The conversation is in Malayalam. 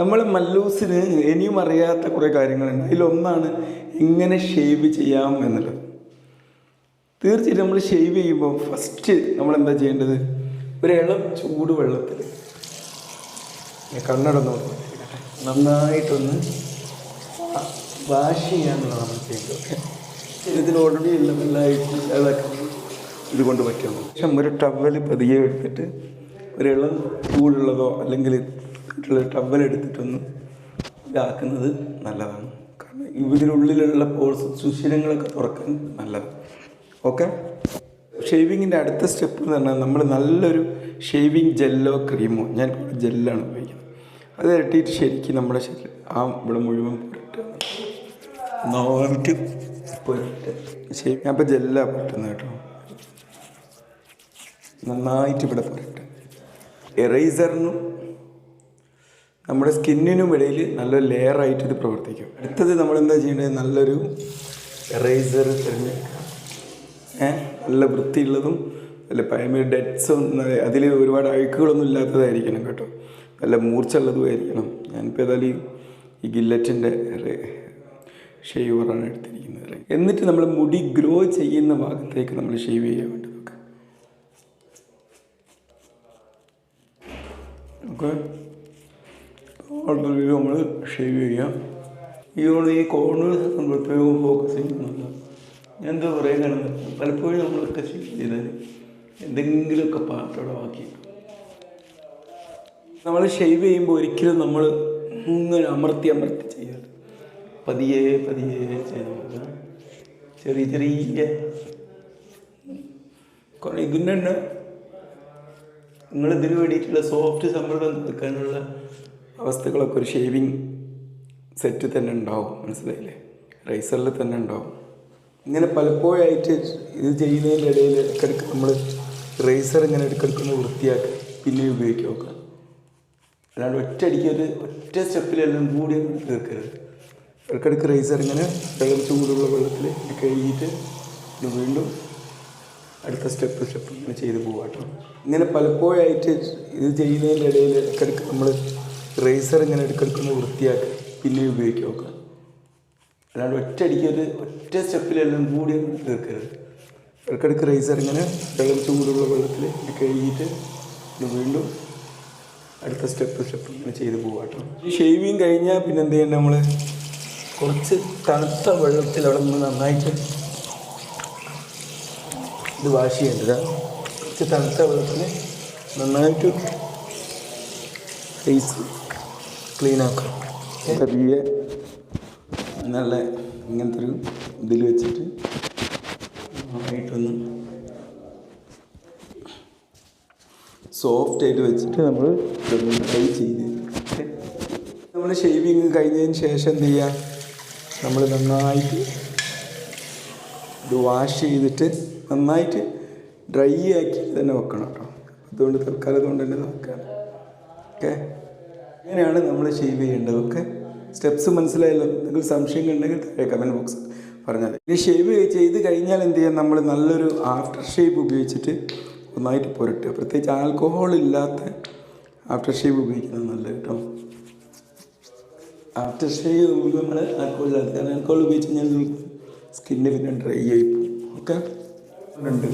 നമ്മൾ മല്ലൂസിന് ഇനിയും അറിയാത്ത കുറേ കാര്യങ്ങളുണ്ട്. അതിലൊന്നാണ് എങ്ങനെ ഷേവ് ചെയ്യാം എന്നുള്ളത്. തീർച്ചയായിട്ടും നമ്മൾ ഷേവ് ചെയ്യുമ്പോൾ ഫസ്റ്റ് നമ്മൾ എന്താ ചെയ്യേണ്ടത്? ഒരു ഇളം ചൂട് വെള്ളത്തിൽ ഞാൻ കണ്ണട നോക്കാം നന്നായിട്ടൊന്ന് വാഷ് ചെയ്യാന്നുള്ളതാണ് ചെയ്യേണ്ടത്. ഓക്കെ. ഇതിൽ ഓൾറെഡി എല്ലാം എല്ലായിട്ടും ഇതുകൊണ്ട് പറ്റുള്ളൂ പക്ഷെ ഒരു ടവൽ പതിയെ എടുത്തിട്ട് ഒരു ഇളം ചൂടുള്ളതോ അല്ലെങ്കിൽ മറ്റുള്ള ടവൽ എടുത്തിട്ടൊന്ന് ഇതാക്കുന്നത് നല്ലതാണ്. കാരണം ഇതിനുള്ളിലുള്ള പോൾസ് സുഷിരങ്ങളൊക്കെ തുറക്കാൻ നല്ലതാണ്. ഓക്കെ? ഷേവിങ്ങിന്റെ അടുത്ത സ്റ്റെപ്പ് എന്ന് പറഞ്ഞാൽ നമ്മൾ നല്ലൊരു ഷേവിങ് ജെല്ലോ ക്രീമോ ഞാൻ ജെല്ലാണ് ഉപയോഗിക്കുന്നത്. അത് ഇരട്ടിയിട്ട് ശരിക്കും നമ്മുടെ ശരീരം ആ ഇവിടെ മുഴുവൻ പുരട്ടുക. നന്നായിട്ട് പുരട്ട് ഷേവ് ഞാൻ ഇപ്പോൾ ജെല്ലാണ് പുരട്ടുന്നത് കേട്ടോ. നന്നായിട്ട് ഇവിടെ പുരട്ടുക. എറൈസറിനും നമ്മുടെ സ്കിന്നിനും ഇടയിൽ നല്ലൊരു ലെയറായിട്ട് ഇത് പ്രവർത്തിക്കും. അടുത്തത് നമ്മൾ എന്താ ചെയ്യേണ്ടത്? നല്ലൊരു റേസർ തിരഞ്ഞ് നല്ല വൃത്തിയുള്ളതും നല്ല പഴമ ഡെറ്റ്സും അതിൽ ഒരുപാട് അഴുക്കുകളൊന്നും ഇല്ലാത്തതായിരിക്കണം കേട്ടോ. നല്ല മൂർച്ചുള്ളതും ആയിരിക്കണം. ഞാനിപ്പോൾ ഏതായാലും ഈ ഗില്ലറ്റിന്റെ ഷേവറാണ് എടുത്തിരിക്കുന്നത് എന്നിട്ട് നമ്മൾ മുടി ഗ്രോ ചെയ്യുന്ന ഭാഗത്തേക്ക് നമ്മൾ ഷേവ് ചെയ്യാൻ വേണ്ടി നോക്കാം. ഓക്കെ ഓൾറെഡി നമ്മൾ ഷേവ് ചെയ്യാം ഈ കോർണേഴ്സ് നമ്മൾ പ്രത്യേകം ഫോക്കസ് ചെയ്യുന്നില്ല ഞാൻ എന്താ പറയുന്നത് പലപ്പോഴും നമ്മളൊക്കെ ഷേവ് ചെയ്താൽ എന്തെങ്കിലുമൊക്കെ പാട്ടോടെ ബാക്കി. നമ്മൾ ഷേവ് ചെയ്യുമ്പോൾ ഒരിക്കലും നമ്മൾ ഇങ്ങനെ അമർത്തി അമർത്തി ചെയ്യാറ് പതിയെ പതിയെ ചെയ്ത് നോക്കുക ചെറിയ ചെറിയ ഇതിന് തന്നെ നിങ്ങൾ ഇതിന് വേണ്ടിയിട്ടുള്ള സോഫ്റ്റ് സമ്മർദ്ദം തീർക്കാനുള്ള അവസ്ഥകളൊക്കെ ഒരു ഷേവിങ് സെറ്റ് തന്നെ ഉണ്ടാവും മനസ്സിലായില്ലേ? റൈസറിൽ തന്നെ ഉണ്ടാവും. ഇങ്ങനെ പലപ്പോഴായിട്ട് ഇത് ചെയ്യുന്നതിന്റെ ഇടയിൽ ഇടയ്ക്കിടയ്ക്ക് നമ്മൾ റൈസർ ഇങ്ങനെ ഇടയ്ക്കിടയ്ക്ക് വൃത്തിയാക്കി പിന്നെ ഉപയോഗിക്കുക. നോക്കുക അല്ലാണ്ട് ഒറ്റയടിക്ക് ഒരു ഒറ്റ സ്റ്റെപ്പിലെല്ലാം കൂടി തീർക്കരുത്. ഇടയ്ക്കിടയ്ക്ക് റൈസർ ഇങ്ങനെ വെള്ളം ചൂടുള്ള വെള്ളത്തിൽ കഴുകിയിട്ട് വീണ്ടും അടുത്ത സ്റ്റെപ്പ് സ്റ്റെപ്പ് ഇങ്ങനെ ചെയ്ത് പോകാട്ടോ ഇങ്ങനെ പലപ്പോഴായിട്ട് ഇത് ചെയ്യുന്നതിന്റെ ഇടയിൽ ഇടയ്ക്കിടയ്ക്ക് നമ്മൾ റേസർ ഇങ്ങനെ എടുക്കെടുക്കുന്ന വൃത്തിയാക്കി പിന്നെ ഉപയോഗിക്കുക നോക്കുക അല്ലാണ്ട് ഒറ്റയടിക്ക് ഒരു ഒറ്റ സ്റ്റെപ്പിലെല്ലാം കൂടി തീർക്കരുത് ഇടയ്ക്കിടയ്ക്ക് റേസർ ഇങ്ങനെ വെള്ളം ചൂടുള്ള വെള്ളത്തിൽ കഴുകിയിട്ട് വീണ്ടും അടുത്ത സ്റ്റെപ്പ് സ്റ്റെപ്പ് ഇങ്ങനെ ചെയ്ത് പോകാട്ടോ ഈ ഷേവിങ് കഴിഞ്ഞാൽ പിന്നെ എന്ത് ചെയ്യണം നമ്മൾ കുറച്ച് തണുത്ത വെള്ളത്തിൽ അവിടെ നിന്ന് നന്നായിട്ട് ഇത് വാഷ് ചെയ്യേണ്ടത്. കുറച്ച് തണുത്ത വെള്ളത്തിൽ നന്നായിട്ട് ഫേസ് ക്ലീൻ ആക്കാം ചെറിയ നല്ല ഇങ്ങനത്തെ ഒരു ഇതിൽ വെച്ചിട്ട് ആയിട്ടൊന്ന് സോഫ്റ്റ് ആയിട്ട് വെച്ചിട്ട് നമ്മൾ ഡ്രൈ ചെയ്ത് നമ്മൾ ഷേവിങ് കഴിഞ്ഞതിന് ശേഷം എന്ത് ചെയ്യുക നമ്മൾ നന്നായിട്ട് ഇത് വാഷ് ചെയ്തിട്ട് നന്നായിട്ട് ഡ്രൈ ആക്കി തന്നെ വെക്കണം കേട്ടോ. അതുകൊണ്ട് തൽക്കാലം അതുകൊണ്ട് തന്നെ നോക്കാം ഓക്കെ? ഇങ്ങനെയാണ് നമ്മൾ ഷേവ് ചെയ്യേണ്ടത്. ഓക്കെ? സ്റ്റെപ്സ് മനസ്സിലായല്ലോ? നിങ്ങൾ സംശയം ഉണ്ടെങ്കിൽ താഴെ കമന്റ് ബോക്സ് പറഞ്ഞാൽ ഇനി ഷേവ് ചെയ്ത് കഴിഞ്ഞാൽ എന്ത് ചെയ്യാം? നമ്മൾ നല്ലൊരു ആഫ്റ്റർ ഷേവ് ഉപയോഗിച്ചിട്ട് ഒന്നായിട്ട് പുരട്ടുക. പ്രത്യേകിച്ച് ആൽക്കഹോൾ ഇല്ലാത്ത ആഫ്റ്റർ ഷേവ് ഉപയോഗിക്കുന്നത് നല്ലത് കേട്ടോ. ആഫ്റ്റർ ഷേവ് നമ്മൾ ആൽക്കഹോൾ ഇല്ലാത്ത കാരണം ആൽക്കഹോൾ ഉപയോഗിച്ച് കഴിഞ്ഞാൽ സ്കിന്നിന് പിന്നെ ഡ്രൈ ആയി പോകും. ഓക്കെ? ഉണ്ട്